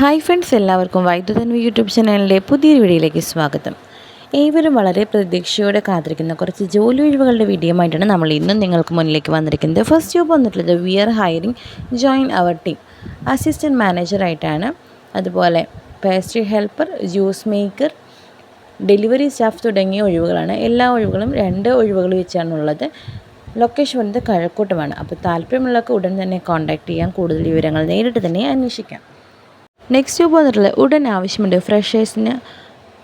Hi friends എല്ലാവർക്കും വൈദ്യുതൻ YouTube ചാനലിന്റെ പുതിയൊരു വീഡിയോയിലേക്ക് സ്വാഗതം. ഏവരും വളരെ പ്രതീക്ഷയോടെ കാത്തിരിക്കുന്ന കുറച്ച് ജോലി ഒഴിവുകളുടെ ആയിട്ടാണ് നമ്മൾ ഇന്നും നിങ്ങൾക്ക് മുന്നിലേക്ക് വന്നിരിക്കുന്നത്. ഫസ്റ്റ് ജോബ് വന്നിട്ടുള്ളത് we are hiring join our team assistant മാനേജറായിട്ടാണ് അതുപോലെ pastry helper juice maker delivery staff തുടങ്ങിയ ഒഴിവുകളാണ്. എല്ലാ ഒഴിവുകളും രണ്ട് ഒഴിവുകൾ വെച്ചാണുള്ളത് ലൊക്കേഷൻ വന്നത് കഴക്കൂട്ടമാണ്. അപ്പോൾ താല്പര്യമുള്ളവർക്ക് ഉടൻ തന്നെ കോൺടാക്റ്റ് ചെയ്യാം കൂടുതൽ വിവരങ്ങൾ നേരിട്ട് തന്നെ അന്വേഷിക്കാം. നെക്സ്റ്റ് വന്നിട്ടുള്ളത് ഉടൻ ആവശ്യമുണ്ട്. ഫ്രഷേഴ്സിന്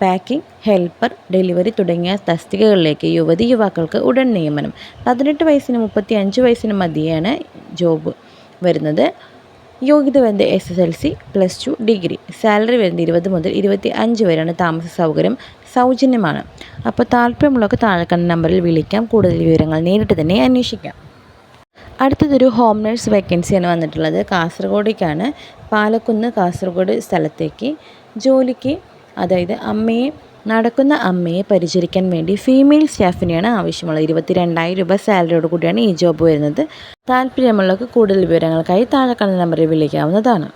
പാക്കിംഗ് ഹെൽപ്പർ ഡെലിവറി തുടങ്ങിയ തസ്തികകളിലേക്ക് യുവതി യുവാക്കൾക്ക് ഉടൻ നിയമനം. പതിനെട്ട് വയസ്സിന് മുപ്പത്തി അഞ്ച് വയസ്സിന് മതിയാണ് ജോബ് വരുന്നത്. യോഗ്യത വരുന്നത് S S L C plus two degree salary വരുന്നത് ഇരുപത് മുതൽ ഇരുപത്തി അഞ്ച് വരെയാണ് താമസ സൗകര്യം സൗജന്യമാണ്. അപ്പോൾ താല്പര്യമുള്ളവർക്ക് താഴെക്കണ്ട കണ്ട നമ്പറിൽ വിളിക്കാം. കൂടുതൽ വിവരങ്ങൾ നേരിട്ട് തന്നെ അന്വേഷിക്കാം. അടുത്തതൊരു ഹോം നേഴ്സ് വേക്കൻസിയാണ് വന്നിട്ടുള്ളത്. കാസർഗോഡേക്കാണ് പാലക്കുന്ന് കാസർഗോഡ് സ്ഥലത്തേക്ക് ജോലിക്ക് അതായത് അമ്മയെ നടക്കുന്ന അമ്മയെ പരിചരിക്കാൻ വേണ്ടി ഫീമെയിൽ സ്റ്റാഫിനെയാണ് ആവശ്യമുള്ളത്. ഇരുപത്തി രണ്ടായിരം രൂപ സാലറിയോട് കൂടിയാണ് ഈ ജോബ് വരുന്നത്. താല്പര്യമുള്ളവർക്ക് കൂടുതൽ വിവരങ്ങൾക്കായി താഴെ കാണുന്ന നമ്പറിൽ വിളിക്കാവുന്നതാണ്.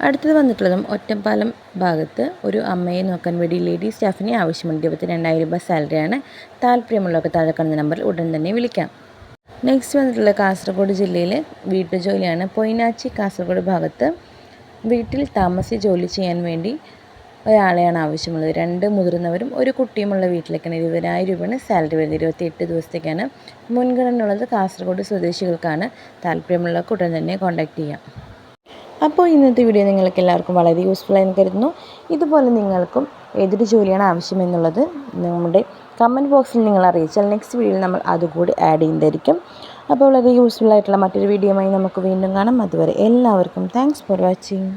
അടുത്തത് വന്നിട്ടുള്ളതും ഒറ്റപ്പാലം ഭാഗത്ത് ഒരു അമ്മയെ നോക്കാൻ വേണ്ടി ലേഡി സ്റ്റാഫിനെ ആവശ്യമുണ്ട്. ഇരുപത്തി രണ്ടായിരം രൂപ സാലറിയാണ് താല്പര്യമുള്ളവർക്ക് താഴെ കാണുന്ന നമ്പറിൽ ഉടൻ തന്നെ വിളിക്കാം. നെക്സ്റ്റ് വന്നിട്ടുള്ള കാസർഗോഡ് ജില്ലയിലെ വീട്ടുജോലിയാണ് പൊയിനാച്ചി കാസർഗോഡ് ഭാഗത്ത്. വീട്ടിൽ താമസി ജോലി ചെയ്യാൻ വേണ്ടി ഒരാളെയാണ് ആവശ്യമുള്ളത്. രണ്ട് മുതിർന്നവരും ഒരു കുട്ടിയുമുള്ള വീട്ടിലേക്കാണ്. ഇരുപതിനായിരം രൂപയാണ് സാലറി വരുന്നത്. ഇരുപത്തിയെട്ട് ദിവസത്തേക്കാണ് മുൻഗണന ഉള്ളത് കാസർഗോഡ് സ്വദേശികൾക്കാണ്. താല്പര്യമുള്ള ഉടൻ തന്നെ കോൺടാക്റ്റ് ചെയ്യാം. അപ്പോൾ ഇന്നത്തെ വീഡിയോ നിങ്ങൾക്ക് എല്ലാവർക്കും വളരെ യൂസ്ഫുൾ ആയി കരുതുന്നു. ഇതുപോലെ നിങ്ങൾക്കും ഏതൊരു ജോലിയാണ് ആവശ്യമെന്നുള്ളത് നമ്മുടെ കമന്റ് ബോക്സിൽ നിങ്ങൾ അറിയിച്ചാൽ നെക്സ്റ്റ് വീഡിയോയിൽ നമ്മൾ അതുകൂടി ആഡ് ചെയ്യുന്നതായിരിക്കും. അപ്പോൾ വളരെ യൂസ്ഫുൾ ആയിട്ടുള്ള മറ്റൊരു വീഡിയോയുമായി നമുക്ക് വീണ്ടും കാണാം. അതുവരെ എല്ലാവർക്കും താങ്ക്സ് ഫോർ വാച്ചിങ്